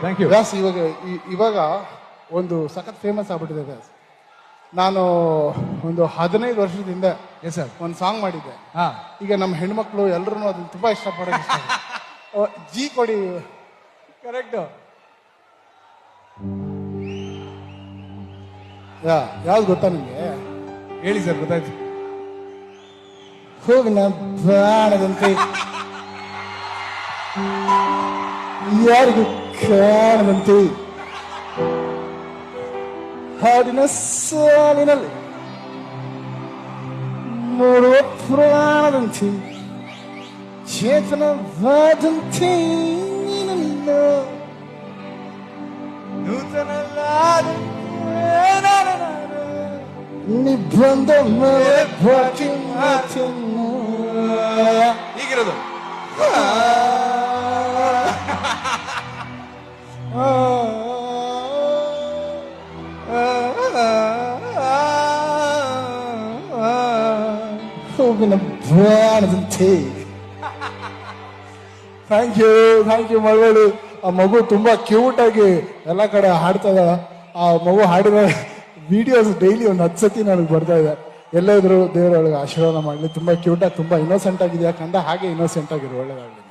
Thank you Vyas ಇವಾಗ ಇವಾಗ ಒಂದು ಸಖತ್ ಫೇಮಸ್ ಆಗ್ಬಿಟ್ಟಿದೆ ವ್ಯಾಸ್ ನಾನು ಒಂದು ಹದಿನೈದು ವರ್ಷದಿಂದ ಎಸ್ ಸರ್ ಒಂದು ಸಾಂಗ್ ಮಾಡಿದ್ದೆ. ಹಾ. ಈಗ ನಮ್ಮ ಹೆಣ್ಮಕ್ಳು ಎಲ್ಲರೂ ಅದನ್ನ ತುಂಬಾ ಇಷ್ಟಪಡ ಜಿ ಕೊಡಿ. ಕರೆಕ್ಟ್ ಯಾ ಯಾವ್ದು ಗೊತ್ತಾ ನಿಮಗೆ? ಹೇಳಿ ಸರ್ ಗೊತ್ತಾಯ್ತು. ಹೂವಿನ ಬಾಣದಂತೆ ಯಾರಿಗೂ ಕಾಣದಂತೆ ಹಾಡಿನ ಸಾಲಿನಲ್ಲಿ ನೋಡುವ ಪ್ರಾಣದಂತೆ ಚೇತನವಾದಂತೆ ನೀನನ್ನ ನೀ ಬಂದ ಮೇಲೆ ಬಾಕಿ ಹೋಗಿನ ಬಾಣದಂತೆ thank you thank you Malavalli. ಆ ಮಗು ತುಂಬಾ ಕ್ಯೂಟ್ ಆಗಿ ಎಲ್ಲ ಕಡೆ ಹಾಡ್ತಾ ಆ ಮಗು ಹಾಡಿದ ವಿಡಿಯೋಸ್ ಡೈಲಿ ಒಂದು ಹತ್ತು ಸತಿ ನನಗೆ ಬರ್ತಾ ಇದೆ. ಎಲ್ಲೇ ಇದ್ರು ದೇವರೊಳಗೆ ಆಶೀರ್ವಾದ ಮಾಡಲಿ. ತುಂಬಾ ಕ್ಯೂಟ್ ಆಗಿ, ತುಂಬಾ ಇನ್ನೋಸೆಂಟ್ ಆಗಿದೆ ಕಂದ? ಹಾಗೆ ಇನ್ನೋಸೆಂಟ್ ಆಗಿರು ಒಳ್ಳೇದಾಗಲಿ.